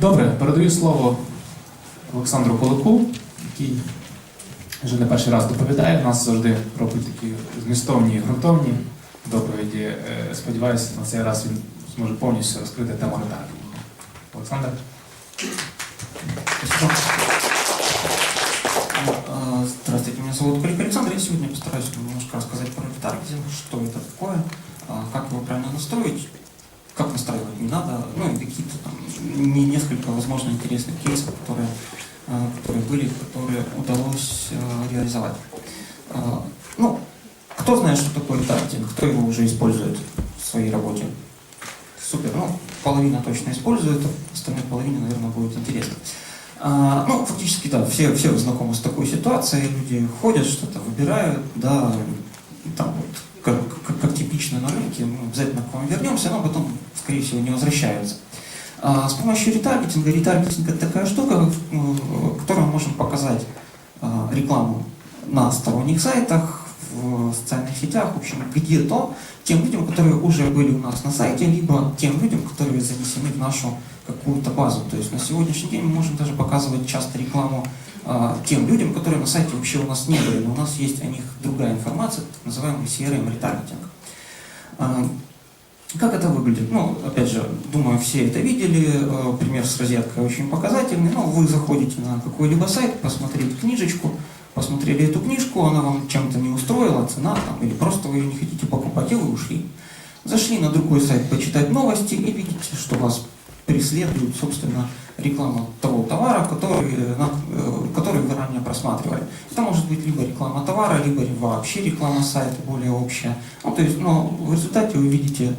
Добре, передаю слово Олександру Кулику, який вже не перший раз доповідає. У нас завжди робить такі змістовні, і ґрунтовні доповіді. Е, Сподіваюся, на цей раз він зможе повністю розкрити тему ретаргетингу. Олександр? Здравствуйте, меня зовут Кулик Александр. Я сегодня постараюсь немножко рассказать про ретаргетинг, что это такое, как его правильно настроить, как настраивать не надо, ну и какие-то там не- несколько, возможно, интересных кейсов, которые, а, которые были, которые удалось а, реализовать. А, Ну, кто знает, что такое ретаргетинг, кто его уже использует в своей работе? Супер, ну, половина точно использует, остальной половине, наверное, будет интересно. А, ну, фактически, да, все, все знакомы с такой ситуацией, люди ходят, что-то выбирают, да, там вот, как, как- как типично на рынке, мы обязательно к вам вернемся, но потом, скорее всего, не возвращаются. А, с помощью ретаргетинга, ретаргетинг это такая штука, в которой мы можем показать а, рекламу на сторонних сайтах, в социальных сетях, в общем, где-то тем людям, которые уже были у нас на сайте, либо тем людям, которые занесены в нашу какую-то базу. То есть на сегодняшний день мы можем даже показывать часто рекламу а, тем людям, которые на сайте вообще у нас не были, но у нас есть о них другая информация, так называемый CRM-ретаргетинг. А, Как это выглядит? Ну, опять же, думаю, все это видели. Э, Пример с розеткой очень показательный. Ну, вы заходите на какой-либо сайт, посмотреть книжечку, посмотрели эту книжку, она вам чем-то не устроила, цена там, или просто вы ее не хотите покупать, и вы ушли. Зашли на другой сайт почитать новости и видите, что вас преследует, собственно, реклама того товара, который, э, который вы ранее просматривали. Это может быть либо реклама товара, либо вообще реклама сайта более общая. Ну, то есть, но в результате вы видите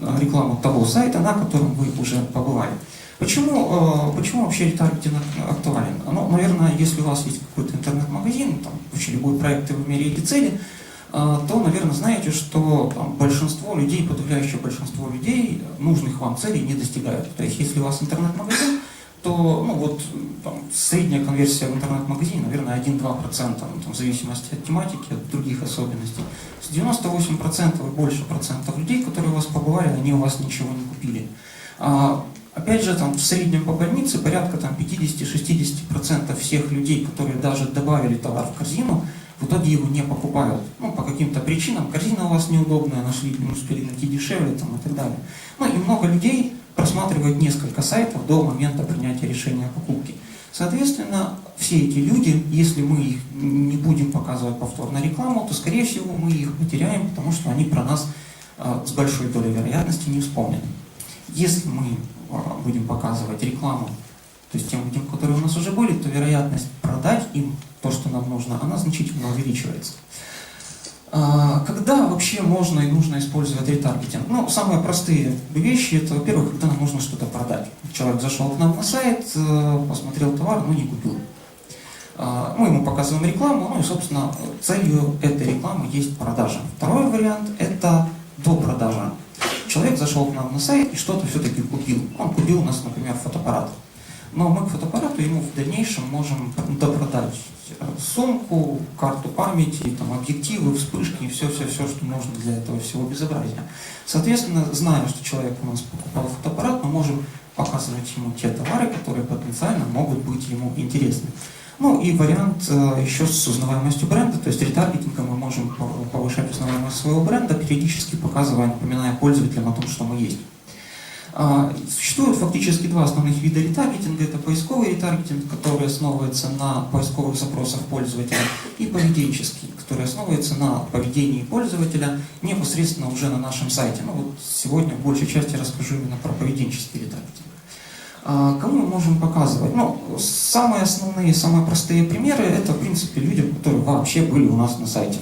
э, рекламу того сайта, на котором вы уже побывали. Почему, э, почему вообще ретаргетинг актуален? Ну, наверное, если у вас есть какой-то интернет-магазин, там, вообще любой проект, и вы меряете цели, то, наверное, знаете, что там, большинство людей, подавляющее большинство людей нужных вам целей не достигают. То есть, если у вас интернет-магазин, то ну, вот, там, средняя конверсия в интернет-магазине, наверное, 1-2%, ну, в зависимости от тематики, от других особенностей. С 98% и больше процентов людей, которые у вас побывали, они у вас ничего не купили. А, Опять же, там в среднем по больнице порядка там 50-60% всех людей, которые даже добавили товар в корзину, в итоге его не покупают. Ну, по каким-то причинам. Корзина у вас неудобная, нашли, не успели найти дешевле там, и так далее. Ну и много людей просматривают несколько сайтов до момента принятия решения о покупке. Соответственно, все эти люди, если мы их не будем показывать повторно рекламу, то, скорее всего, мы их потеряем, потому что они про нас а, с большой долей вероятности не вспомнят. Если мы а, будем показывать рекламу, то есть тем людям, которые у нас уже были, то вероятность продать им то, что нам нужно, она значительно увеличивается. А, Когда вообще можно и нужно использовать ретаргетинг? Ну, самые простые вещи, это, во-первых, когда нам нужно что-то продать. Человек зашел к нам на сайт, э, посмотрел товар, но не купил. А, Мы ему показываем рекламу, ну и, собственно, целью этой рекламы есть продажа. Второй вариант – это до продажи. Человек зашел к нам на сайт и что-то все-таки купил. Он купил у нас, например, фотоаппарат. Но мы к фотоаппарату ему в дальнейшем можем допродать э, сумку, карту памяти, там, объективы, вспышки и все-все-все, что нужно для этого всего безобразия. Соответственно, зная, что человек у нас покупал фотоаппарат, мы можем показывать ему те товары, которые потенциально могут быть ему интересны. Ну и вариант э, еще с узнаваемостью бренда, то есть ретаргетингом мы можем пов- повышать узнаваемость своего бренда, периодически показывая, напоминая пользователям о том, что мы есть. А, Существует фактически два основных вида ретаргетинга. Это поисковый ретаргетинг, который основывается на поисковых запросах пользователя, и поведенческий, который основывается на поведении пользователя непосредственно уже на нашем сайте. Ну вот сегодня в большей части расскажу именно про поведенческий ретаргетинг. А, Кому мы можем показывать? Ну, самые основные, самые простые примеры это, в принципе, людям, которые вообще были у нас на сайте.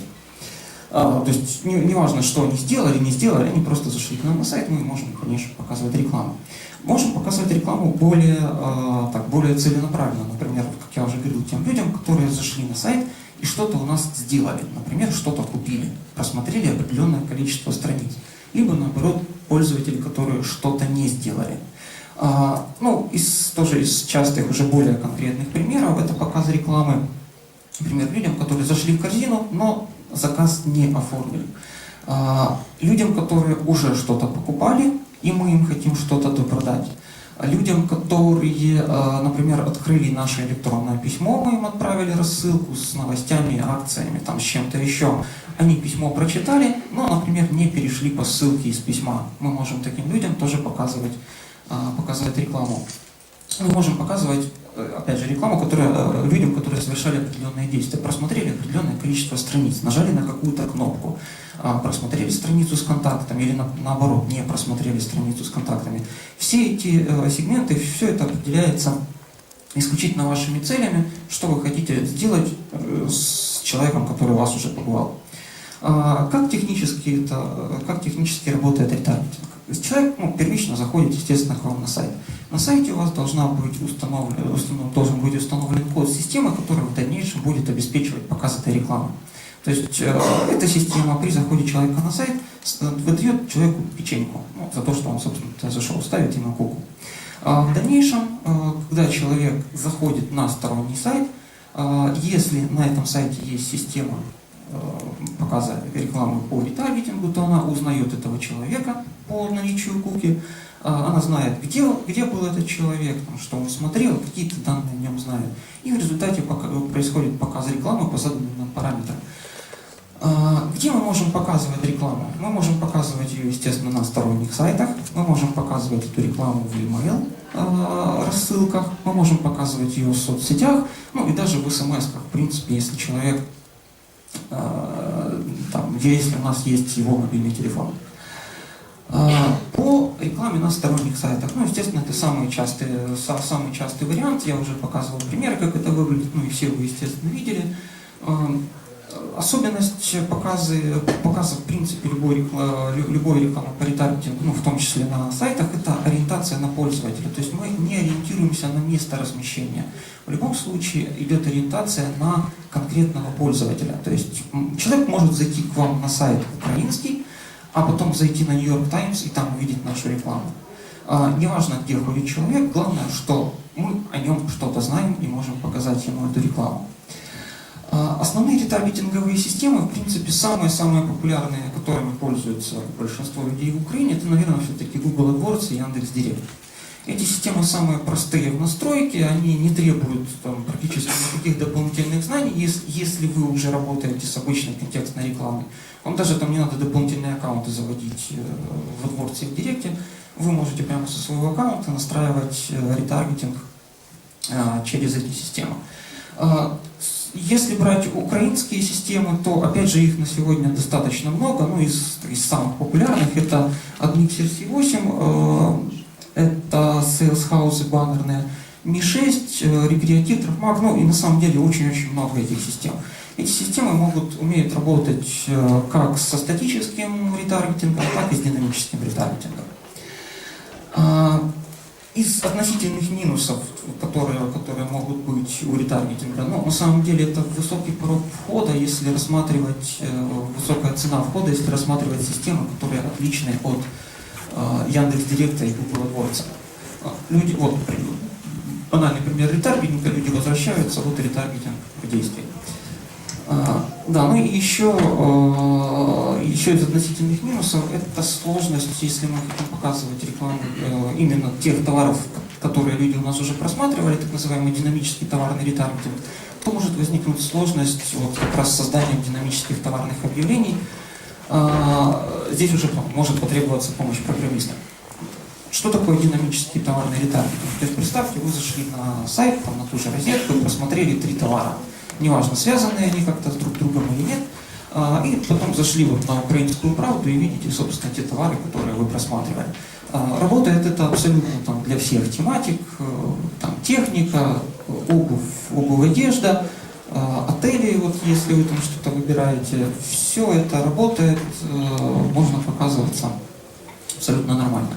А, то есть не, не важно, что они сделали, не сделали, они просто зашли к нам на сайт, мы можем, конечно, показывать рекламу. Можем показывать рекламу более, а, так, более целенаправленно, например, как я уже говорил, тем людям, которые зашли на сайт и что-то у нас сделали, например, что-то купили, просмотрели определенное количество страниц. Либо, наоборот, пользователи, которые что-то не сделали. А, ну, из, тоже из частых, уже более конкретных примеров, это показ рекламы, например, людям, которые зашли в корзину, но заказ не оформили. А, людям, которые уже что-то покупали, и мы им хотим что-то допродать. людям, которые, э, например, открыли наше электронное письмо, мы им отправили рассылку с новостями, акциями, там, с чем-то еще. Они письмо прочитали, но, например, не перешли по ссылке из письма. Мы можем таким людям тоже показывать, показывать рекламу. Мы можем показывать, опять же, рекламу, которая, э, людям, которые совершали определенные действия, просмотрели определенное количество страниц, нажали на какую-то кнопку, а, просмотрели страницу с контактами или на- наоборот, не просмотрели страницу с контактами. Все эти э, сегменты, все это определяется исключительно вашими целями, что вы хотите сделать э, с человеком, который у вас уже побывал. А, Как технически, это, э, как технически работает ретаргетинг? Человек ну, первично заходит, естественно, к вам на сайт. На сайте у вас должна быть установлен, установ- должен быть установлен код системы, который в дальнейшем будет обеспечивать показ этой рекламы. То есть э, эта система при заходе человека на сайт выдает человеку печеньку ну, за то, что он, собственно, зашел, ставит ему куку. А в дальнейшем, э, когда человек заходит на сторонний сайт, э, если на этом сайте есть система показа рекламы по ретаргетингу, то она узнает этого человека по наличию куки, а, она знает, где, где был этот человек, что он смотрел, какие-то данные о нем знает. И в результате происходит показ рекламы по заданным нам параметрам. А, Где мы можем показывать рекламу? Мы можем показывать ее, естественно, на сторонних сайтах, мы можем показывать эту рекламу в email рассылках, мы можем показывать ее в соцсетях, ну и даже в смс В принципе, если человек, там, если у нас есть его мобильный телефон. А, По рекламе на сторонних сайтах, ну, естественно, это самый частый, са- самый частый вариант, я уже показывал примеры, как это выглядит, ну и все вы, естественно, видели. Особенность показы, показа, в принципе, любой, рекла- лю- любой рекламы по ретаргетингу, ну, в том числе на сайтах, это ориентация на пользователя. То есть мы не ориентируемся на место размещения. В любом случае идет ориентация на конкретного пользователя. То есть человек может зайти к вам на сайт украинский, а потом зайти на Нью-Йорк Таймс и там увидеть нашу рекламу. А, неважно, где ходит человек, главное, что мы о нем что-то знаем и можем показать ему эту рекламу. А, Основные ретаргетинговые системы, в принципе, самые-самые популярные, которыми пользуются большинство людей в Украине, это, наверное, все-таки Google AdWords и Яндекс.Директ. Эти системы самые простые в настройке, они не требуют там, практически никаких дополнительных знаний, если, если вы уже работаете с обычной контекстной рекламой. Вам даже там не надо дополнительные аккаунты заводить э, в AdWords и в Директе. Вы можете прямо со своего аккаунта настраивать э, ретаргетинг э, через эти системы. А, Если брать украинские системы, то опять же их на сегодня достаточно много. Ну, из, из самых популярных это Admixer C8, э, это Sales House баннерные, Mi6, э, Recreative, Trackmark, ну и на самом деле очень-очень много этих систем. Эти системы могут, умеют работать э, как со статическим ретаргетингом, так и с динамическим ретаргетингом. Из относительных минусов, которые, которые могут быть у ретаргетинга, ну, на самом деле это высокий порог входа, если рассматривать, э, высокая цена входа, если рассматривать системы, которые отличны от э, Яндекс.Директа и Google AdWords. А, Люди, вот, банальный пример ретаргетинга, люди возвращаются, вот ретаргетинг в действии. А, Да, ну и еще, э, еще из относительных минусов это сложность, если мы хотим показывать рекламу э, именно тех товаров, которые люди у нас уже просматривали, так называемый динамический товарный ретаргетинг, то может возникнуть сложность вот как раз с созданием динамических товарных объявлений. А, Здесь уже может потребоваться помощь программиста. Что такое динамический товарный ретаргетинг? То есть представьте, вы зашли на сайт, там, на ту же розетку и просмотрели три товара. Неважно, связаны они как-то с друг другом или нет. А, И потом зашли вот на украинскую правду и видите, собственно, те товары, которые вы просматривали. А, Работает это абсолютно там, для всех тематик, э, там, техника, обувь, обувь, одежда, а, отели, вот если вы там что-то выбираете, все это работает, э, можно показываться абсолютно нормально.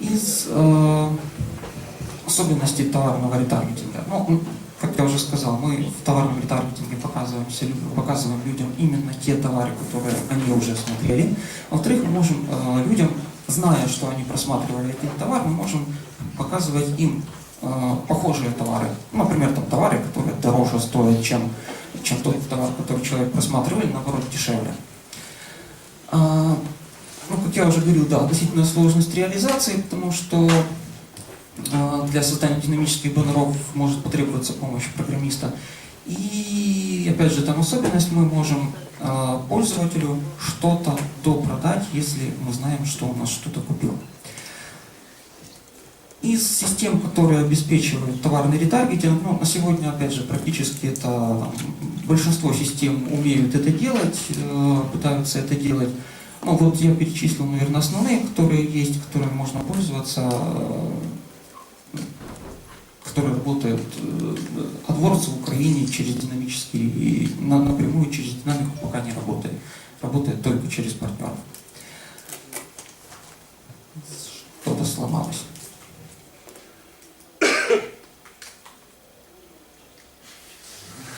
Из э, особенностей товарного ретаргетинга, ну, как я уже сказал, мы в товарном ретаргетинге показываемся, лю- показываем людям именно те товары, которые они уже смотрели. Во-вторых, мы можем э, людям, зная, что они просматривали один товар, мы можем показывать им э, похожие товары. Ну, например, там товары, которые дороже стоят, чем, чем тот товар, который человек просматривал, наоборот дешевле. А, ну, как я уже говорил, да, относительно сложность реализации, потому что Для создания динамических баннеров может потребоваться помощь программиста. И опять же, там особенность, мы можем а, пользователю что-то допродать, если мы знаем, что он нас что-то купил. Из систем, которые обеспечивают товарный ретаргетинг, ну, на сегодня, опять же, практически это большинство систем умеют это делать, э, пытаются это делать. Ну, вот я перечислил, наверное, основные, которые есть, которыми можно пользоваться, э, которые работают э, AdWords в Украине через динамический, напрямую через динамику пока не работает. Работает только через партнеров. Что-то сломалось.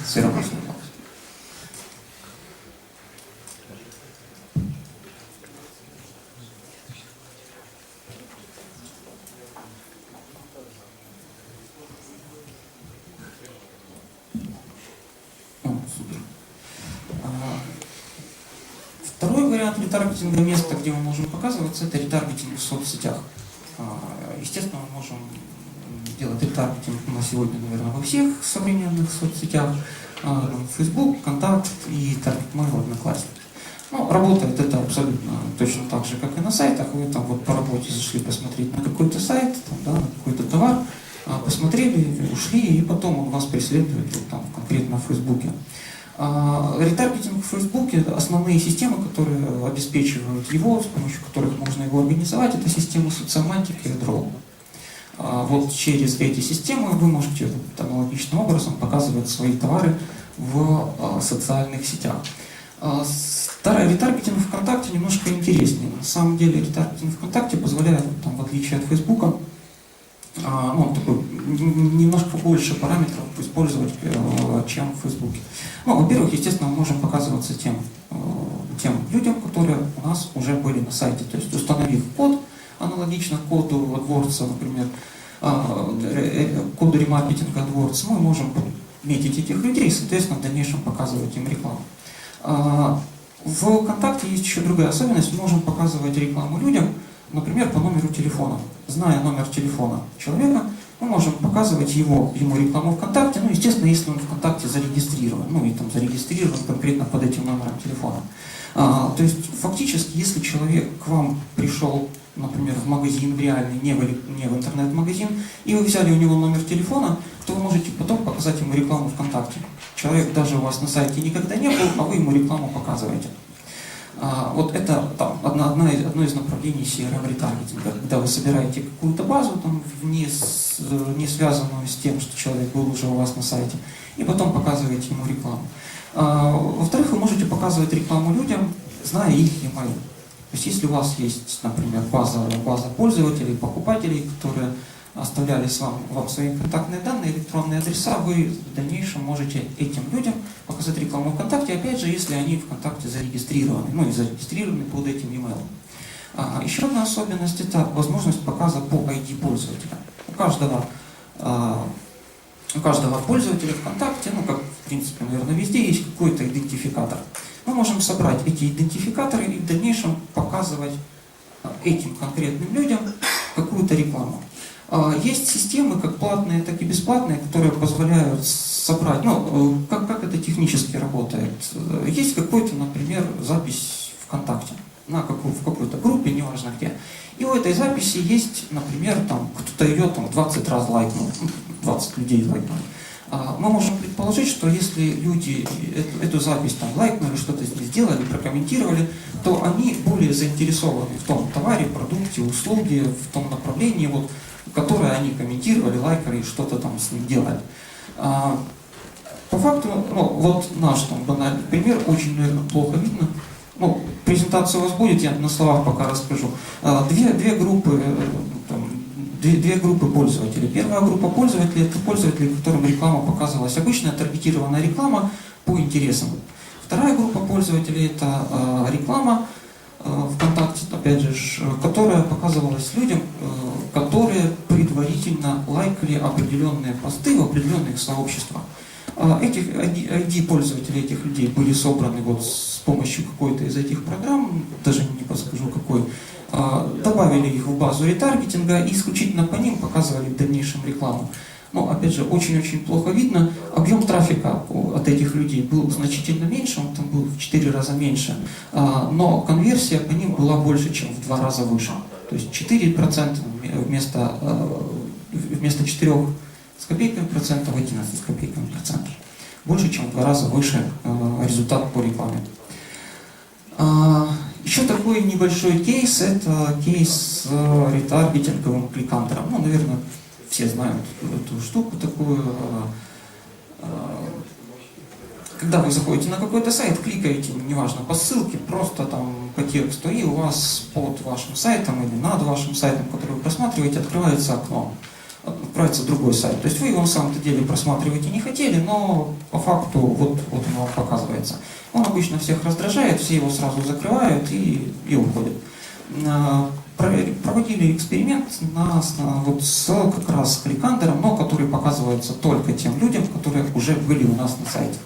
Все равно сломалось. О, супер. А, Второй ретаргетинга места, где мы можем показываться, это ретаргетинг в соцсетях. А, Естественно, мы можем делать ретаргетинг на сегодня, наверное, во всех современных соцсетях. А, Facebook, Контакт и Target Mail, Одноклассники. Ну, работает это абсолютно точно так же, как и на сайтах. Вы там вот по работе зашли посмотреть на какой-то сайт, там, да, на какой-то товар, а, посмотрели, ушли, и потом он вас преследует вот там, конкретно в Фейсбуке. А, Ретаргетинг в Фейсбуке, основные системы, которые обеспечивают его, с помощью которых можно его организовать, это системы социомантики и Draw. А, Вот через эти системы вы можете аналогичным образом показывать свои товары в а, социальных сетях. А, Старый ретаргетинг ВКонтакте немножко интереснее. На самом деле ретаргетинг ВКонтакте позволяет, там, в отличие от Фейсбука, ну, такой, немножко больше параметров использовать, э, чем в Фейсбуке. Ну, во-первых, естественно, мы можем показываться тем, э, тем людям, которые у нас уже были на сайте. То есть установив код, аналогично коду AdWords, например, а, э, коду ремаркетинга AdWords, мы можем метить этих людей и, соответственно, в дальнейшем показывать им рекламу. А, В ВКонтакте есть еще другая особенность. Мы можем показывать рекламу людям, например, по номеру телефона. Зная номер телефона человека, мы можем показывать его, ему рекламу ВКонтакте, ну, естественно, если он ВКонтакте зарегистрирован, ну, и там зарегистрирован конкретно под этим номером телефона. А, то есть, фактически, если человек к вам пришел, например, в магазин, в реальный, не в, не в интернет-магазин, и вы взяли у него номер телефона, то вы можете потом показать ему рекламу ВКонтакте. Человек даже у вас на сайте никогда не был, а вы ему рекламу показываете. А, вот это там, одна, одна одно из направлений CRM ретаргетинга, когда вы собираете какую-то базу, там, не, с- не связанную с тем, что человек был уже у вас на сайте, и потом показываете ему рекламу. А, во-вторых, вы можете показывать рекламу людям, зная их e-mail. То есть если у вас есть, например, база, база пользователей, покупателей, которые оставляли вам, вам свои контактные данные, электронные адреса, вы в дальнейшем можете этим людям показать рекламу ВКонтакте, опять же, если они ВКонтакте зарегистрированы, ну и зарегистрированы под этим e-mail. А, еще одна особенность – это возможность показа по ID пользователя. У каждого, а, у каждого пользователя ВКонтакте, ну как в принципе, наверное, везде есть какой-то идентификатор. Мы можем собрать эти идентификаторы и в дальнейшем показывать а, этим конкретным людям какую-то рекламу. А, Есть системы, как платные, так и бесплатные, которые позволяют собрать, ну, э, как, как это технически работает. Есть какой-то, например, запись ВКонтакте на какую, в какой-то группе, неважно где. И у этой записи есть, например, там кто-то ее там 20 раз лайкнул, ну, 20 людей лайкнули. А, Мы можем предположить, что если люди эту, запись там лайкнули, что-то с сделали, прокомментировали, то они более заинтересованы в том товаре, продукте, услуге, в том направлении, вот, которое они комментировали, лайкали, что-то там с ним делали. А, По факту, ну, вот наш там банальный пример, очень, наверное, плохо видно. Ну, презентация у вас будет, я на словах пока расскажу. А, Две, две группы, э, там, две, две группы пользователей. Первая группа пользователей это пользователи, которым реклама показывалась обычная таргетированная реклама по интересам. Вторая группа пользователей это э, реклама ВКонтакте, опять же, э, которая показывалась людям, э, которые предварительно лайкали определенные посты в определенных сообществах. А, Этих ID пользователей этих людей были собраны вот с помощью какой-то из этих программ, даже не подскажу какой, а, добавили их в базу ретаргетинга и исключительно по ним показывали в дальнейшем рекламу. Но, опять же, очень-очень плохо видно. Объем трафика от этих людей был значительно меньше, он там был в 4 раза меньше, а, но конверсия по ним была больше, чем в 2 раза выше. То есть 4% вместо, а, вместо 4 с копейками процентов 11 с копейками процентов. Больше, чем в два раза выше а, результат по рекламе. Еще такой небольшой кейс, это кейс с ретаргетинговым кликантером. Ну, наверное, все знают эту штуку такую. а, а, Когда вы заходите на какой-то сайт, кликаете, неважно, по ссылке, просто там по тексту, и у вас под вашим сайтом или над вашим сайтом, который вы просматриваете, открывается окно открывается другой сайт. То есть вы его на самом-то деле просматривать и не хотели, но по факту вот, вот он вам показывается. Он обычно всех раздражает, все его сразу закрывают и, и уходят. Проводили эксперимент на- вот с как раз кликандером, но который показывается только тем людям, которые уже были у нас на сайте.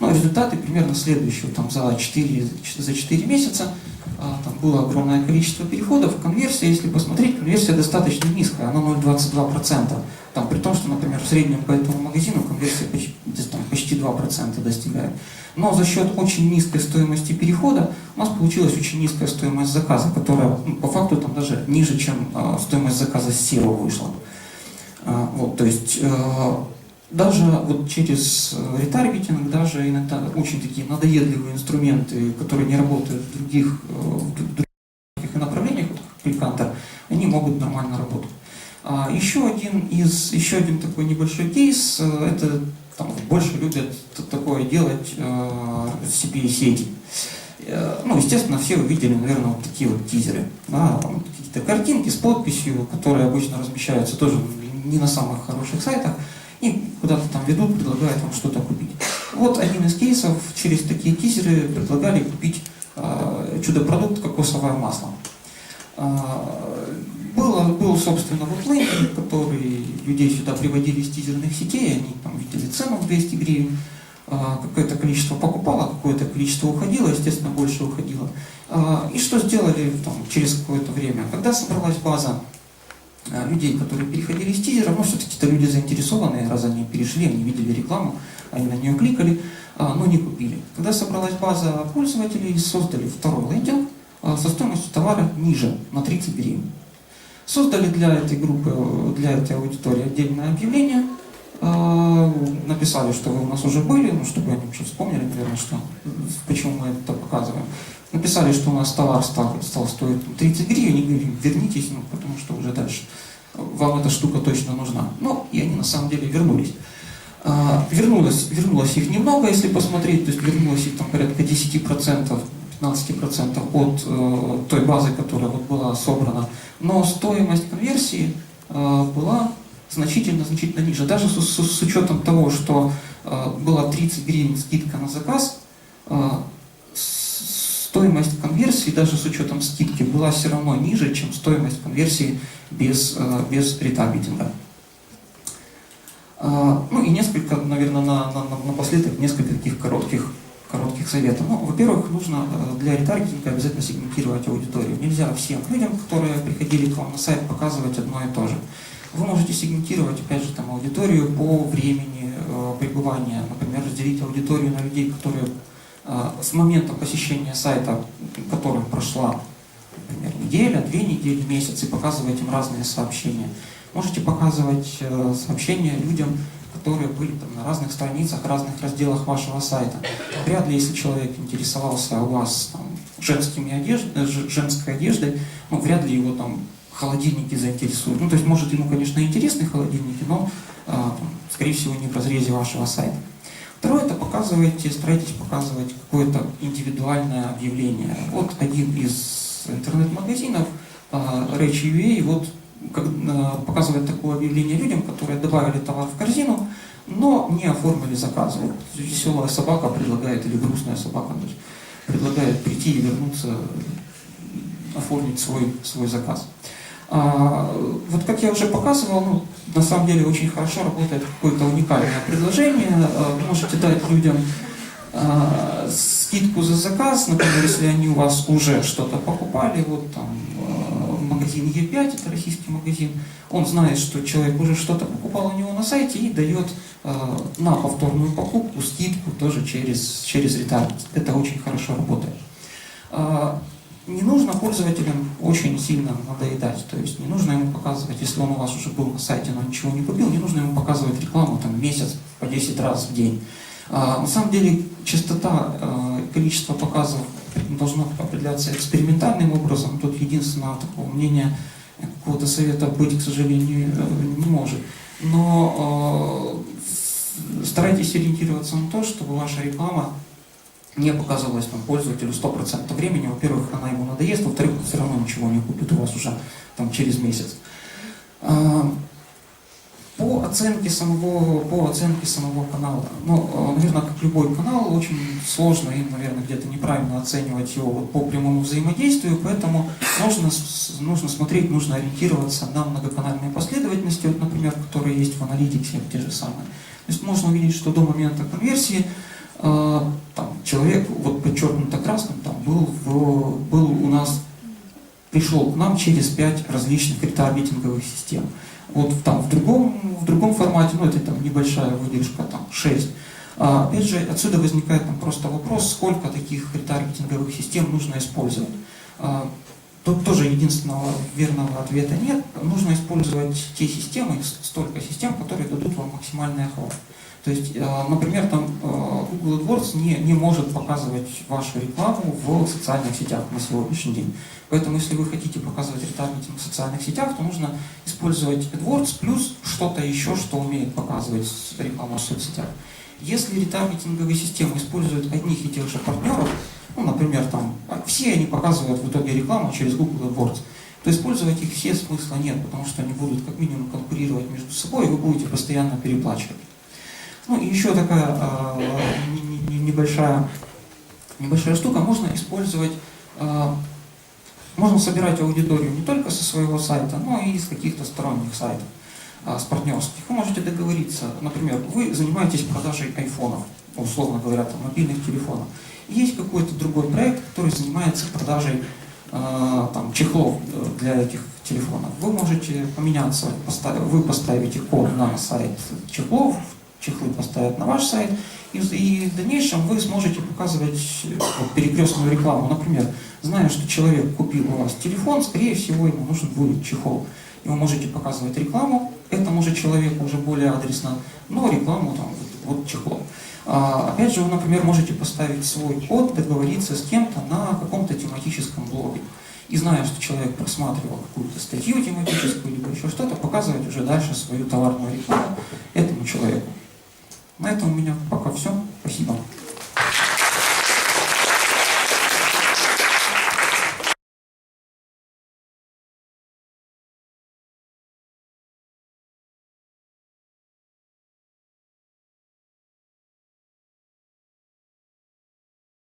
Но результаты примерно следующие. Там за 4, за 4 месяца а, там было огромное количество переходов. Конверсия, если посмотреть, конверсия достаточно низкая, она 0,22%. Там, при том, что, например, в среднем по этому магазину конверсия почти, там, почти 2% достигает. Но за счет очень низкой стоимости перехода у нас получилась очень низкая стоимость заказа, которая ну, по факту там даже ниже, чем а, стоимость заказа с SEO вышла. А, вот, то есть э, даже вот через э, ретаргетинг, даже иногда очень такие надоедливые инструменты, которые не работают в других, э, в дру- других направлениях, вот кликантер, они могут нормально работать. А еще один из, еще один такой небольшой кейс, э, это там больше любят такое делать э, CPA-сети. Ну, естественно, все увидели, наверное, вот такие вот тизеры. Да, какие-то картинки с подписью, которые обычно размещаются тоже не на самых хороших сайтах, и куда-то там ведут, предлагают вам что-то купить. Вот один из кейсов, через такие тизеры предлагали купить э, чудо-продукт кокосовое масло. А, было, был, собственно, вот лендинг, который людей сюда приводили из тизерных сетей, они там видели цену в 200 гривен, а, какое-то количество покупало, какое-то количество уходило, естественно, больше уходило. А, И что сделали там, через какое-то время? Когда собралась база людей, которые переходили из тизера, ну, все-таки это люди заинтересованные, раз они перешли, они видели рекламу, они на нее кликали, а, но не купили. Когда собралась база пользователей, создали второй лендинг а, со стоимостью товара ниже, на 30 гривен. Создали для этой группы, для этой аудитории отдельное объявление, а, написали, что вы у нас уже были, ну, чтобы они уже вспомнили, наверное, что, почему мы это показываем. Написали, что у нас товар стал, стал стоить там 30 гривен, и говорим, вернитесь, ну, потому что уже дальше вам эта штука точно нужна. Ну, и они на самом деле вернулись. А, вернулось, вернулось их немного, если посмотреть, то есть вернулось их там порядка 10%, 15% от э, той базы, которая вот была собрана. Но стоимость конверсии э, была значительно-значительно ниже. Даже с, с- с учетом того, что э, была 30 гривен скидка на заказ, э, стоимость конверсии даже с учетом скидки была все равно ниже, чем стоимость конверсии без, э, без ретаргетинга. А, Ну и несколько, наверное, на, на, на- напоследок несколько таких коротких, коротких советов. Ну, во-первых, нужно э, для ретаргетинга обязательно сегментировать аудиторию. Нельзя всем людям, которые приходили к вам на сайт, показывать одно и то же. Вы можете сегментировать, опять же, там, аудиторию по времени э, пребывания. Например, разделить аудиторию на людей, которые с момента посещения сайта, которым прошла, например, неделя, две недели, месяц, и показывать им разные сообщения. Можете показывать э, сообщения людям, которые были там, на разных страницах, разных разделах вашего сайта. Вряд ли, если человек интересовался у вас там, женскими одеждой, женской одеждой, ну, вряд ли его там холодильники заинтересуют. Ну, то есть, может, ему, конечно, интересны холодильники, но, э, скорее всего, не в разрезе вашего сайта. Второе, это показываете, старайтесь показывать какое-то индивидуальное объявление. Вот один из интернет-магазинов, Rich.ua, вот как, э, показывает такое объявление людям, которые добавили товар в корзину, но не оформили заказы. Вот веселая собака предлагает, или грустная собака предлагает прийти и вернуться, оформить свой, свой заказ. А, вот как я уже показывал, ну, на самом деле очень хорошо работает какое-то уникальное предложение. Вы можете дать людям а, скидку за заказ, например, если они у вас уже что-то покупали, вот там магазин Е5, это российский магазин, он знает, что человек уже что-то покупал у него на сайте и дает э, на повторную покупку скидку тоже через, через ретаргет. Это очень хорошо работает. А, Не нужно пользователям очень сильно надоедать, то есть не нужно ему показывать, если он у вас уже был на сайте, но ничего не купил, не нужно ему показывать рекламу там месяц по 10 раз в день. А, На самом деле частота, э, количество показов должно определяться экспериментальным образом. Тут единственного такого мнения, э, какого-то совета быть, к сожалению, э, не может. Но э, старайтесь ориентироваться на то, чтобы ваша реклама не показывалась там, пользователю 100% времени. Во-первых, она ему надоест, во-вторых, он все равно ничего не купит у вас уже там, через месяц. А, По оценке самого, по оценке самого канала, ну, э, наверное, как любой канал, очень сложно и, наверное, где-то неправильно оценивать его по прямому взаимодействию, поэтому нужно, нужно смотреть, нужно ориентироваться на многоканальные последовательности, вот, например, которые есть в аналитике, те же самые. То есть можно увидеть, что до момента конверсии там, человек, вот подчеркнуто красным, там, был, в- был у нас, пришел к нам через пять различных ретаргетинговых систем. Вот там в другом, в другом формате, ну это там небольшая выдержка, там 6. А, опять же, отсюда возникает там просто вопрос, сколько таких ретаргетинговых систем нужно использовать. А, тут тоже единственного верного ответа нет. Нужно использовать те системы, столько систем, которые дадут вам максимальный охват. То есть, э, например, там э, Google AdWords не, не может показывать вашу рекламу в социальных сетях на сегодняшний день. Поэтому, если вы хотите показывать ретаргетинг в социальных сетях, то нужно использовать AdWords плюс что-то еще, что умеет показывать рекламу в соцсетях. Если ретаргетинговые системы используют одних и тех же партнеров, ну, например, там, а, все они показывают в итоге рекламу через Google AdWords, то использовать их все смысла нет, потому что они будут как минимум конкурировать между собой, и вы будете постоянно переплачивать. Ну и еще такая э, не- не- небольшая, небольшая штука, можно использовать, э, можно собирать аудиторию не только со своего сайта, но и из каких-то сторонних сайтов, э, с партнерских. Вы можете договориться, например, вы занимаетесь продажей айфонов, условно говоря, там, мобильных телефонов. Есть какой-то другой проект, который занимается продажей там, чехлов э, для этих телефонов. Вы можете поменяться, поставить, вы поставите код на сайт чехлов, чехлы поставят на ваш сайт, и, и в дальнейшем вы сможете показывать э, перекрестную рекламу. Например, зная, что человек купил у вас телефон, скорее всего, ему нужен будет чехол. И вы можете показывать рекламу этому же человеку уже более адресно, но рекламу там вот, вот чехлом. А, опять же, вы, например, можете поставить свой код, договориться с кем-то на каком-то тематическом блоге. И зная, что человек просматривал какую-то статью тематическую, либо еще что-то, показывать уже дальше свою товарную рекламу этому человеку. На этом у меня пока все. Спасибо.